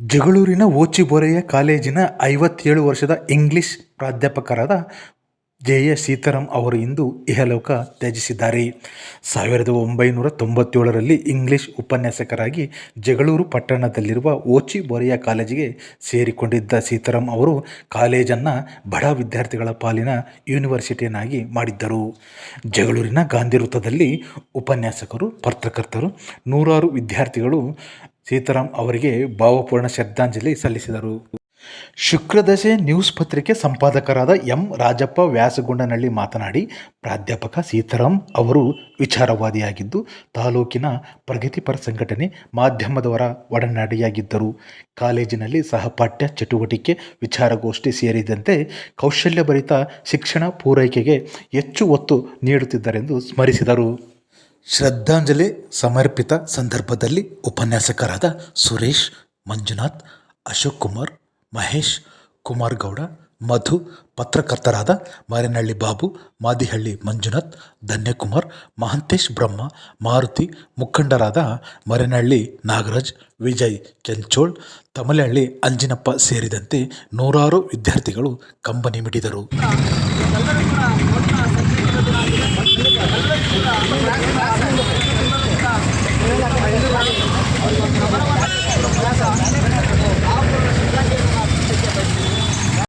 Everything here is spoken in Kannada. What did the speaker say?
ಜಗಳೂರಿನ ಓಚಿಬೊರೆಯ ಕಾಲೇಜಿನ ಐವತ್ತೇಳು ವರ್ಷದ ಇಂಗ್ಲಿಷ್ ಪ್ರಾಧ್ಯಾಪಕರಾದ ಜೆ ಎ ಸೀತಾರಾಮ್ ಅವರು ಇಂದು ಇಹಲೋಕ ತ್ಯಜಿಸಿದ್ದಾರೆ. ಸಾವಿರದ ಒಂಬೈನೂರ ತೊಂಬತ್ತೇಳರಲ್ಲಿ ಇಂಗ್ಲಿಷ್ ಉಪನ್ಯಾಸಕರಾಗಿ ಜಗಳೂರು ಪಟ್ಟಣದಲ್ಲಿರುವ ಓಚಿ ಬೊರೆಯ ಕಾಲೇಜಿಗೆ ಸೇರಿಕೊಂಡಿದ್ದ ಸೀತಾರಾಮ್ ಅವರು ಕಾಲೇಜನ್ನು ಬಡ ವಿದ್ಯಾರ್ಥಿಗಳ ಪಾಲಿನ ಯೂನಿವರ್ಸಿಟಿಯನ್ನಾಗಿ ಮಾಡಿದ್ದರು. ಜಗಳೂರಿನ ಗಾಂಧಿ ವೃತ್ತದಲ್ಲಿ ಉಪನ್ಯಾಸಕರು, ಪತ್ರಕರ್ತರು, ನೂರಾರು ವಿದ್ಯಾರ್ಥಿಗಳು ಸೀತಾರಾಮ್ ಅವರಿಗೆ ಭಾವಪೂರ್ಣ ಶ್ರದ್ಧಾಂಜಲಿ ಸಲ್ಲಿಸಿದರು. ಶುಕ್ರದಶೆ ನ್ಯೂಸ್ ಪತ್ರಿಕೆ ಸಂಪಾದಕರಾದ ಎಂ ರಾಜಪ್ಪ ವ್ಯಾಸಗೊಂಡನಹಳ್ಳಿ ಮಾತನಾಡಿ, ಪ್ರಾಧ್ಯಾಪಕ ಸೀತಾರಾಮ್ ಅವರು ವಿಚಾರವಾದಿಯಾಗಿದ್ದು, ತಾಲೂಕಿನ ಪ್ರಗತಿಪರ ಸಂಘಟನೆ ಮಾಧ್ಯಮದವರ ಒಡನಾಡಿಯಾಗಿದ್ದರು. ಕಾಲೇಜಿನಲ್ಲಿ ಸಹಪಾಠ್ಯ ಚಟುವಟಿಕೆ ವಿಚಾರಗೋಷ್ಠಿ ಸೇರಿದಂತೆ ಕೌಶಲ್ಯಭರಿತ ಶಿಕ್ಷಣ ಪೂರೈಕೆಗೆ ಹೆಚ್ಚು ಒತ್ತು ನೀಡುತ್ತಿದ್ದರೆಂದು ಸ್ಮರಿಸಿದರು. ಶ್ರದ್ಧಾಂಜಲಿ ಸಮರ್ಪಿತ ಸಂದರ್ಭದಲ್ಲಿ ಉಪನ್ಯಾಸಕರಾದ ಸುರೇಶ್, ಮಂಜುನಾಥ್, ಅಶೋಕ್ ಕುಮಾರ್, ಮಹೇಶ್ ಕುಮಾರ್ ಗೌಡ ಮಧು, ಪತ್ರಕರ್ತರಾದ ಮಾರಿನಹಳ್ಳಿ ಬಾಬು, ಮಾದಿಹಳ್ಳಿ ಮಂಜುನಾಥ್, ಧನ್ಯಕುಮಾರ್, ಮಹಂತೇಶ್ ಬ್ರಹ್ಮ, ಮಾರುತಿ, ಮುಖಂಡರಾದ ಮರಿನಹಳ್ಳಿ ನಾಗರಾಜ್, ವಿಜಯ್ ಕೆಂಚೋಳ್, ತಮಲಹಳ್ಳಿ ಅಂಜಿನಪ್ಪ ಸೇರಿದಂತೆ ನೂರಾರು ವಿದ್ಯಾರ್ಥಿಗಳು ಕಂಬನಿ ಮಿಡಿದರು.